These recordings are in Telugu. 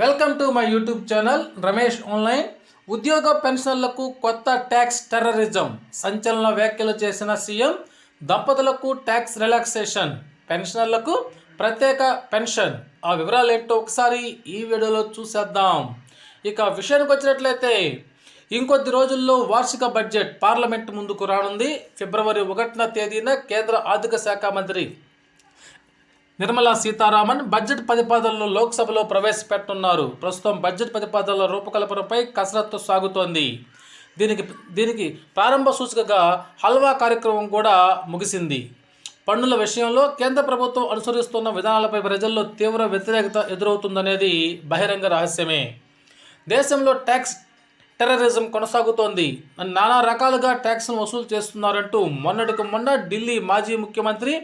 Welcome to my YouTube channel Ramesh online ఉద్యోగ పెన్షన్లకు కొత్త ట్యాక్స్ టెర్రరిజం సంచలన వ్యాఖ్యలు చేసిన సీఎం దంపతులకు ట్యాక్స్ రిలాక్సేషన్ పెన్షనర్లకు ప్రత్యేక పెన్షన్. ఆ వివరాలు ఏంటో ఒకసారి ఈ వీడియోలో చూసేద్దాం. ఇక విషయానికి వచ్చినట్లయితే ఇంకొద్ది రోజుల్లో వార్షిక బడ్జెట్ పార్లమెంట్ ముందుకు రానుంది. ఫిబ్రవరి ఒకటిన తేదీన కేంద్ర ఆర్థిక శాఖ మంత్రి నిర్మలా సీతారామన్ బడ్జెట్ ప్రతిపాదనలు లోక్సభలో ప్రవేశపెట్టనున్నారు. ప్రస్తుతం బడ్జెట్ ప్రతిపాదనల రూపకల్పనపై కసరత్తు సాగుతోంది. దీనికి దీనికి ప్రారంభ సూచికగా హల్వా కార్యక్రమం కూడా ముగిసింది. పన్నుల విషయంలో కేంద్ర ప్రభుత్వం అనుసరిస్తున్న విధానాలపై ప్రజల్లో తీవ్ర వ్యతిరేకత ఎదురవుతుందనేది బహిరంగ రహస్యమే. దేశంలో ట్యాక్స్ టెర్రరిజం కొనసాగుతోంది. నానా రకాలుగా ట్యాక్స్ను వసూలు చేస్తున్నారంటూ మొన్నటికి మొన్న ఢిల్లీ మాజీ ముఖ్యమంత్రి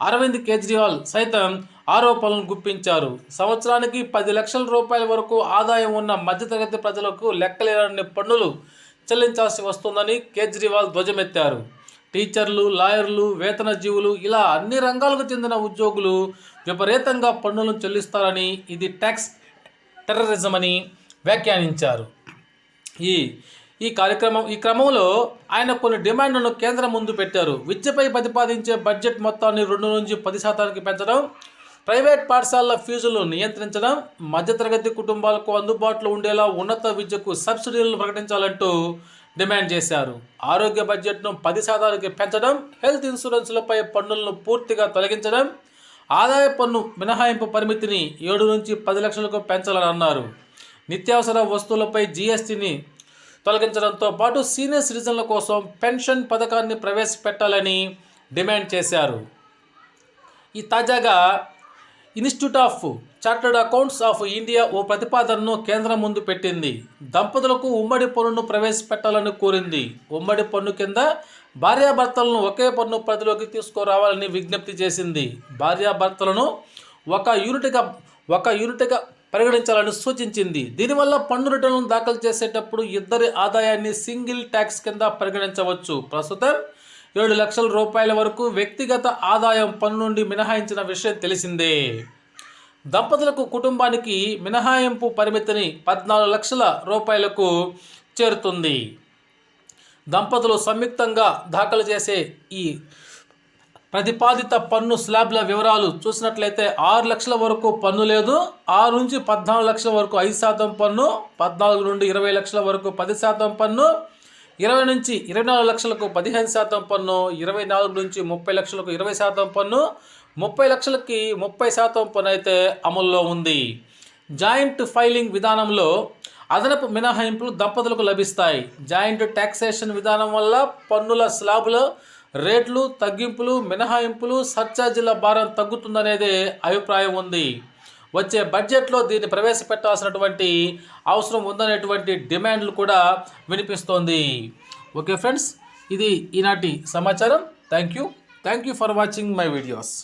అరవింద్ కేజ్రీవాల్ సైతం ఆరోపణలను గుప్పించారు. సంవత్సరానికి పది లక్షల రూపాయల వరకు ఆదాయం ఉన్న మధ్యతరగతి ప్రజలకు లెక్కలేనన్ని పన్నులు చెల్లించాల్సి వస్తుందని కేజ్రీవాల్ ధ్వజమెత్తారు. టీచర్లు లాయర్లు వేతన జీవులు ఇలా అన్ని రంగాలకు చెందిన ఉద్యోగులు విపరీతంగా పన్నులను చెల్లిస్తారని ఇది ట్యాక్స్ టెర్రరిజం అని వ్యాఖ్యానించారు. ఈ ఈ కార్యక్రమం ఈ క్రమంలో ఆయన కొన్ని డిమాండ్లను కేంద్రం ముందు పెట్టారు. విద్యపై ప్రతిపాదించే బడ్జెట్ మొత్తాన్ని రెండు నుంచి పది శాతానికి పెంచడం ప్రైవేట్ పాఠశాలల ఫీజులను నియంత్రించడం మధ్యతరగతి కుటుంబాలకు అందుబాటులో ఉండేలా ఉన్నత విద్యకు సబ్సిడీలను ప్రకటించాలంటూ డిమాండ్ చేశారు. ఆరోగ్య బడ్జెట్ను పది శాతానికి పెంచడం హెల్త్ ఇన్సూరెన్స్లపై పన్నులను పూర్తిగా తొలగించడం ఆదాయ పన్ను మినహాయింపు పరిమితిని ఏడు నుంచి పది లక్షలకు పెంచాలని అన్నారు. నిత్యావసర వస్తువులపై జీఎస్టీని తొలగించడంతో పాటు సీనియర్ సిటిజన్ల కోసం పెన్షన్ పథకాన్ని ప్రవేశపెట్టాలని డిమాండ్ చేశారు. ఈ తాజాగా institute of chartered accounts of India ఓ ప్రతిపాదనను కేంద్రం ముందు పెట్టింది. దంపతులకు ఉమ్మడి పన్నును ప్రవేశపెట్టాలని కోరింది. ఉమ్మడి పన్ను కింద భార్యాభర్తలను ఒకే పన్ను పరిధిలోకి తీసుకురావాలని విజ్ఞప్తి చేసింది. భార్యాభర్తలను ఒక యూనిట్గా ఒక యూనిట్గా పరిగణించాలని సూచించింది. దీనివల్ల పన్ను రిటర్న్లను దాఖలు చేసేటప్పుడు ఇద్దరి ఆదాయాన్ని సింగిల్ ట్యాక్స్ కింద పరిగణించవచ్చు. ప్రస్తుతం ఏడు లక్షల రూపాయల వరకు వ్యక్తిగత ఆదాయం పన్ను నుండి మినహాయించిన విషయం తెలిసిందే. దంపతులకు కుటుంబానికి మినహాయింపు పరిమితిని పద్నాలుగు లక్షల రూపాయలకు చేరుతుంది. దంపతులు సంయుక్తంగా దాఖలు చేసే ఈ ప్రతిపాదిత పన్ను స్లాబ్ల వివరాలు చూసినట్లయితే ఆరు లక్షల వరకు పన్ను లేదు. ఆరు నుంచి పద్నాలుగు లక్షల వరకు ఐదు శాతం పన్ను పద్నాలుగు నుండి ఇరవై లక్షల వరకు పది శాతం పన్ను ఇరవై నుంచి ఇరవై నాలుగు లక్షలకు పదిహేను శాతం పన్ను ఇరవై నాలుగు నుంచి ముప్పై లక్షలకు ఇరవై శాతం పన్ను ముప్పై లక్షలకి ముప్పై శాతం పన్ను అయితే అమల్లో ఉంది. జాయింట్ ఫైలింగ్ విధానంలో అదనపు మినహాయింపులు దంపతులకు లభిస్తాయి. జాయింట్ ట్యాక్సేషన్ విధానం వల్ల పన్నుల స్లాబులు రేట్లు తగ్గింపులు మినహాయింపులు సర్చార్జీల భారం తగ్గుతుందనేదే అభిప్రాయం ఉంది. వచ్చే బడ్జెట్లో దీన్ని ప్రవేశపెట్టాల్సినటువంటి అవసరం ఉందనేటువంటి డిమాండ్లు కూడా వినిపిస్తోంది. ఓకే ఫ్రెండ్స్ ఇది ఈనాటి సమాచారం. Thank you. Thank you for watching my videos.